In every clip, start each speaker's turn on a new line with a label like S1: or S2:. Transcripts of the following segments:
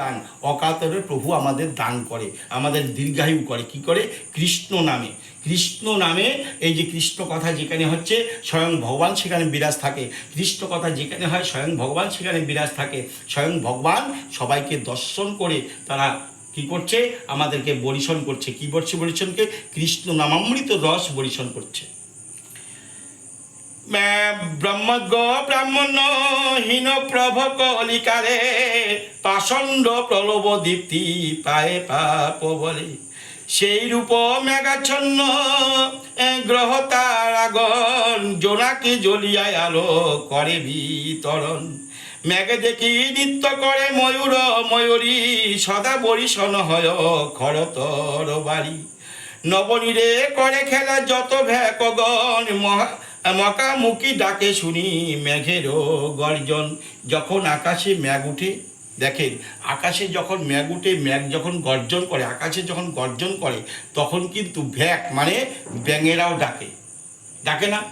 S1: দান। অকাতরে প্রভু আমাদের দান করে, আমাদের দীর্ঘায়ু করে। কি করে? কৃষ্ণ নামে। কৃষ্ণ নামে এই যে কৃষ্ণ কথা যেখানে হচ্ছে, স্বয়ং ভগবান সেখানে বিরাজ থাকে। কৃষ্ণ কথা যেখানে হয়, স্বয়ং ভগবান সেখানে বিরাজ থাকে। স্বয়ং ভগবান সবাইকে দর্শন করে তারা কি করছে? আমাদেরকে বরিশন করছে। কি করছে বরিশনকে? কৃষ্ণ নামামৃত রস বরিশন করছে। ব্রহ্মজ্ঞ ব্রাহ্মণ হীন প্রভ কলিকারে পাষণ্ড প্রলভ দীপ্তি পায়ে পাপ বলে। সেই রূপ মেঘাচ্ছন্ন গ্রহ তারাগণ জোনাকে জ্বলিয়ায় আলো করে বিতরণ। মেঘে দেখি নৃত্য করে ময়ূর, ময়ূরী, সদা বরিশন হয় খরতর বাড়ি নবনীরে করে খেলা যত ভ্যাকগণ, মহা মকামুখি ডাকে শুনি মেঘেরও গর্জন। যখন আকাশে মেঘ উঠে দেখেন আকাশে যখন মেঘ উঠে মেঘ যখন গর্জন করে আকাশে যখন গর্জন করে তখন কিন্তু ভ্যাক মানে ব্যাঙেরাও ডাকে। ডাকে না?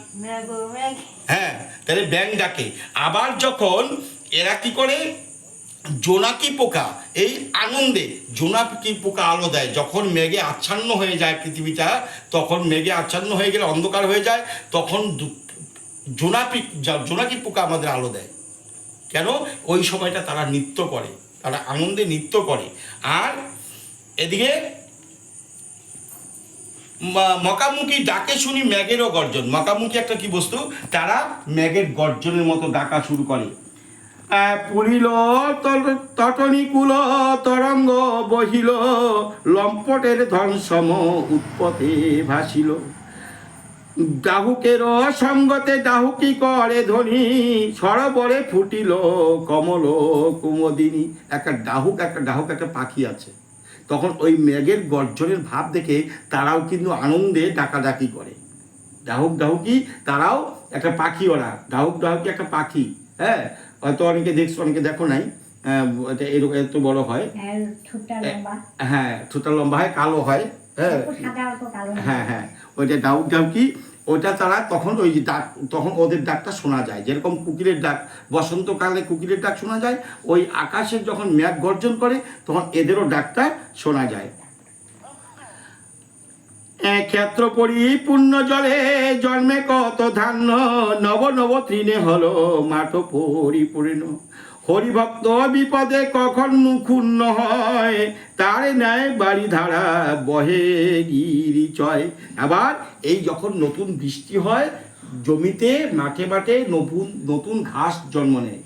S1: হ্যাঁ তাহলে ব্যাং ডাকে। আবার যখন এরা কি করে? জোনাকি পোকা, এই আনন্দে জোনাকি পোকা আলো দেয়। যখন মেঘে আচ্ছন্ন হয়ে যায় পৃথিবীটা, তখন মেঘে আচ্ছন্ন হয়ে গেলে অন্ধকার হয়ে যায়, তখন দু- জোনাকি পোকা আমাদের আলো দেয়। কেন? ওই সময়টা তারা নৃত্য করে, তারা আনন্দে নৃত্য করে। আর এদিকে মকামুখি ডাকে শুনি ম্যাগেরও গর্জন। মকামুখি একটা কি বস্তু? তারা ম্যাগের গর্জনের মতো ডাকা শুরু করে। পুরিল তটনিকুল তরঙ্গ বহিল, লম্পটের ধন সম উৎপতে ভাসিল। ডাহুকের সঙ্গতে ডাহুকি করে ধ্বনি সরবরে ফুটিল কমল কুমদিনী। একটা ডাহুক একটা ডাহুক একটা পাখি আছে। তখন ওই মেঘের গর্জনের ভাব দেখে তারাও কিন্তু আনন্দে ডাকাডাকি করে। ডাহুক ডাহুকি তারাও একটা পাখি ওরা ডাহুক ডাহুকি একটা পাখি। হ্যাঁ হয়তো অনেকে দেখছ অনেকে দেখো নাই। এটা এরকম এত বড় হয়।
S2: ঠোঁটটা লম্বা।
S1: হ্যাঁ ছোটা লম্বা হয় কালো হয় হ্যাঁ। হ্যাঁ। হ্যাঁ ওইটা ডাউক ডাউকি ওইটা তারা তখন ওই ডাক তখন ওদের ডাকটা শোনা যায়। যেরকম কুকিলের ডাক বসন্তকালে কুকিলের ডাক শোনা যায় ওই আকাশের যখন মেঘ গর্জন করে তখন এদেরও ডাকটা শোনা যায়। ক্ষেত্র পরিপূর্ণ জলে, জন্মে কত ধান্য, নব নব তৃণে হলো মাঠ পরিপূর্ণ। হরিভক্ত বিপদে কখন ক্ষুণ্ণ হয়, তার ন্যায় বাড়ি ধারা বহে গিরি চয়। আবার এই যখন নতুন বৃষ্টি হয়, জমিতে, মাঠে মাঠে নতুন নতুন ঘাস জন্ম নেয়।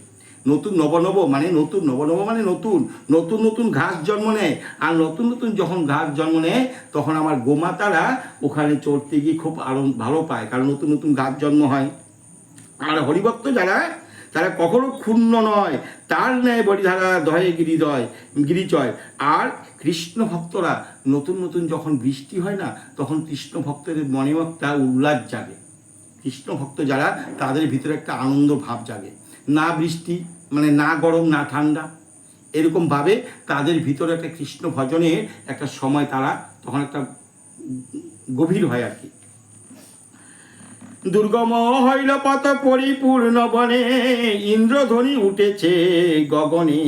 S1: নতুন নবনব মানে নতুন, নবনব মানে নতুন নতুন নতুন ঘাস জন্ম নেয়। আর নতুন নতুন যখন ঘাস জন্ম নেয়, তখন আমার গোমাতারা ওখানে চড়তে গিয়ে খুব আরও ভালো পায়, কারণ নতুন নতুন ঘাস জন্ম হয়। আর হরিভক্ত যারা, তারা কখনো ক্ষুণ্ণ নয়। তার ন্যায় বড়িধারা, দহে গিরিদয় গিরিচয় আর কৃষ্ণ ভক্তরা, নতুন নতুন যখন বৃষ্টি হয় না, তখন কৃষ্ণ ভক্তদের মনে একটা উল্লাস জাগে। কৃষ্ণ ভক্ত যারা, তাদের ভিতরে একটা আনন্দ ভাব জাগে। না বৃষ্টি মানে না গরম, না ঠান্ডা এরকমভাবে তাদের ভিতরে একটা কৃষ্ণ ভজনের একটা সময় তারা তখন একটা গভীর হয় আর কি। দুর্গম হইল পথ পরিপূর্ণ বনে ইন্দ্রধ্বনি উঠেছে গগনে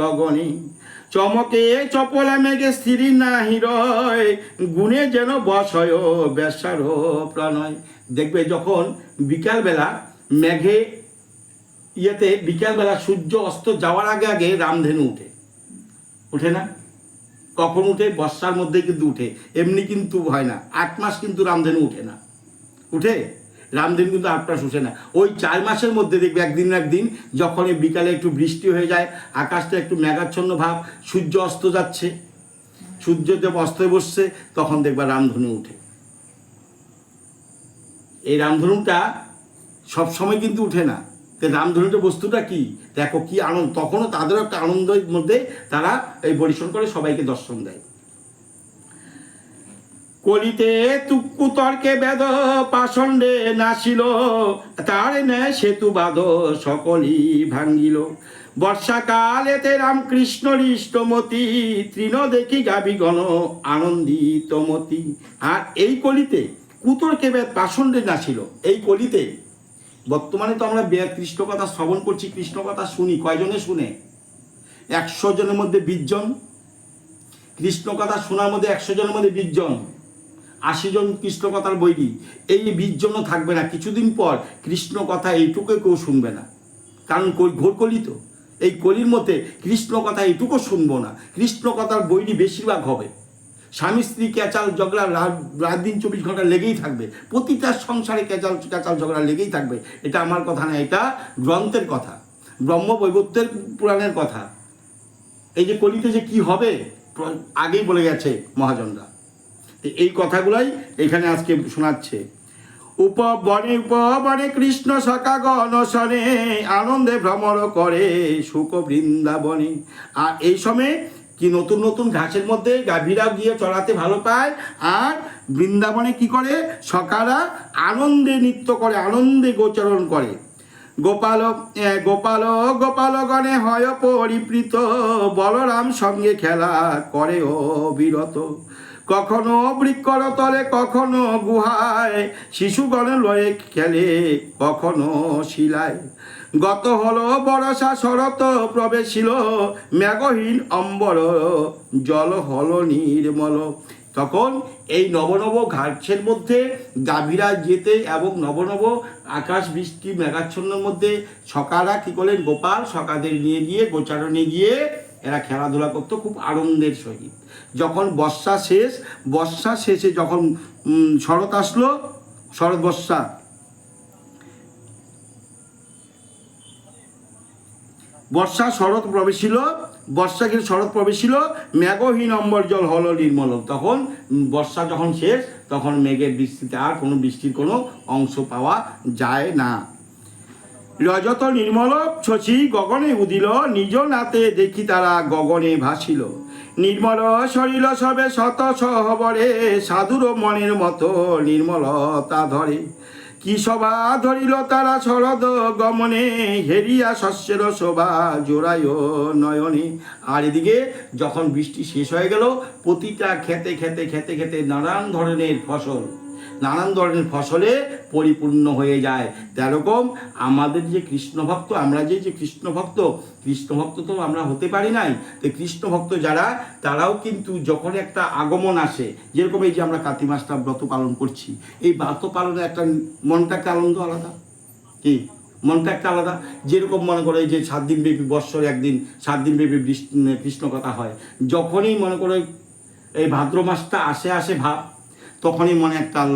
S1: গগনে। চমকে চপলা মেঘে স্থির না হিরয় গুণে যেন বসয় বেশার প্রণয়। দেখবে যখন বিকালবেলা মেঘে ইয়েতে বিকালবেলা সূর্য অস্ত যাওয়ার আগে আগে রামধেনু উঠে। ওঠে না? কখন উঠে? বর্ষার মধ্যে কিন্তু উঠে। এমনি কিন্তু হয় না। আট মাস কিন্তু রামধেনু উঠে না। উঠে? রামধেনু কিন্তু আট মাস উঠে না। ওই চার মাসের মধ্যে দেখবে একদিন একদিন যখন এই বিকালে একটু বৃষ্টি হয়ে যায়, আকাশটা একটু মেঘাচ্ছন্ন ভাব, সূর্য অস্ত যাচ্ছে। সূর্য দেব অস্তে বসছে, তখন দেখবা রামধনু উঠে। এই রামধনুটা সব সময় কিন্তু উঠে না। তো রামধনুটা বস্তুটা কি? দেখো কি আনন্দ। তখনও তাদেরও একটা আনন্দের মধ্যে তারা এই পরিশ্রম করে, সবাইকে দর্শন দেয়। কলিতে তুক্কু তর্কে বেদ পাষণ্ডে নাসিল তার ন্যায় সেতু বাদ সকলই ভাঙ্গিল। বর্ষাকাল এতে রামকৃষ্ণ ইষ্টমতি তৃণ দেখি গাবি গণ আনন্দিতমতি আর এই কলিতে কুতর্কে বেদ পাষণ্ডে নাছিল এই কলিতে বর্তমানে তো আমরা কৃষ্ণ কথা শ্রবণ করছি কৃষ্ণ কথা শুনি, কয়জনে শুনে? একশো জনের মধ্যে বিশ জন। কৃষ্ণ কথা শোনার মধ্যে একশো জনের মধ্যে বিশ জন। আশি জন কৃষ্ণ কথার বৈরী। এই বিশ জনও থাকবে না। কিছুদিন পর কৃষ্ণ কথা এইটুকু কেউ শুনবে না। কারণ ঘোর কলি তো। এই কলির মধ্যে কৃষ্ণ কথা এইটুকু শুনব না। কৃষ্ণ কথার বৈরী বেশিরভাগ হবে। স্বামী স্ত্রী ক্যাচাল ঝগড়া রাত দিন চব্বিশ ঘণ্টা লেগেই থাকবে। প্রতিটা সংসারে ক্যাচাল ক্যাচাল ঝগড়া লেগেই থাকবে। এটা আমার কথা না, এটা গ্রন্থের কথা। ব্রহ্ম বৈবত্যের পুরাণের কথা। এই যে কলিতে যে কি হবে আগেই বলে গেছে মহাজনরা। এই কথাগুলাই এখানে আজকে শোনাচ্ছে। উপবনে উপবনে কৃষ্ণ সখা গণসনে আনন্দে ভ্রমণ করে সুখ বৃন্দাবনে। আর এই সময় কি নতুন নতুন ঘাসের মধ্যে গাভীরা গিয়ে চড়াতে ভালো পায়, আর বৃন্দাবনে কি করে? সকারা আনন্দে নৃত্য করে, আনন্দে গোচরণ করে। গোপাল গোপাল গোপাল গণে হয় পরিপ্রীত, বলরাম সঙ্গে খেলা করে ও বিরত। কখনো বৃক্ষর তলে কখনো গুহায় শিশুগণে লয়ে খেলে, কখনো শিলায়। গত হলো বরসা শরত প্রবেশিল মেঘহীন অম্বর জল হলো নির্মল। তখন এই নবনব ঘাটের মধ্যে গাভীরা যেতে এবং নবনব আকাশ বৃষ্টি মেঘাচ্ছন্নের মধ্যে সকারা কী করলেন? গোপাল সকাদের নিয়ে গিয়ে, গোচারণে গিয়ে এরা খেলাধুলা করতো খুব আনন্দের সহিত। যখন বর্ষা শেষ, বর্ষা শেষে যখন শরৎ আসলো, শরৎ বর্ষা। বর্ষা শরৎ প্রবেশিল, বর্ষাকে শরৎ প্রবেশিল, মেঘহীন অম্বর জল হল নির্মল। তখন বর্ষা যখন শেষ, তখন মেঘের বৃষ্টিতে আর কোনো বৃষ্টির কোনো অংশ পাওয়া যায় না। রজত নির্মল শশী গগনে উদিল, নিজ নাতে দেখি তারা গগনে ভাসিল। নির্মল সরিল সবে শত সহবরে, সাধুর মনের মতো নির্মলতা ধরে। কি সভা ধরিল তারা শরদ গমনে, হেরিয়া শস্যের শোভা জোড়ায় নয়নে। আর এদিকে যখন বৃষ্টি শেষ হয়ে গেল, প্রতিটা খেতে খেতে খেতে খেতে নানান ধরনের ফসল নানান ধরনের ফসলে পরিপূর্ণ হয়ে যায়। তেরকম আমাদের যে কৃষ্ণভক্ত, আমরা যে যে কৃষ্ণভক্ত কৃষ্ণভক্ত তো আমরা হতে পারি নাই। তো কৃষ্ণভক্ত যারা, তারাও কিন্তু যখন একটা আগমন আসে, যেরকম এই যে আমরা কাতি মাসটা ব্রত পালন করছি, এই ব্রত পালনে একটা মনটা একটা আনন্দ আলাদা? কি? মনটা একটা আলাদা? যেরকম মনে করে যে সাত দিন ব্যাপী বৎসর একদিন, সাত দিন ব্যাপী বৃষ্টি কৃষ্ণ কথা হয়, যখনই মনে করে এই ভাদ্র মাসটা আসে আসে ভাব তখনই মনে একটা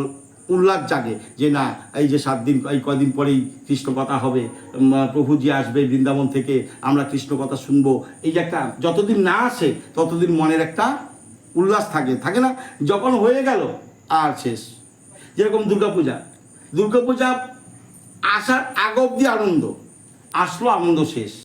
S1: উল্লাস জাগে যে না এই যে সাত দিন এই কদিন পরেই কৃষ্ণ কথা হবে উম, প্রভুজি আসবে বৃন্দাবন থেকে আমরা কৃষ্ণ কথা শুনব। এই যে একটা যতদিন না আসে ততদিন মনের একটা উল্লাস থাকে। থাকে না? যখন হয়ে গেল আর শেষ। যেরকম দুর্গাপূজা। দুর্গাপূজা আসার আগ অব্দি আনন্দ আসলো আনন্দ শেষ।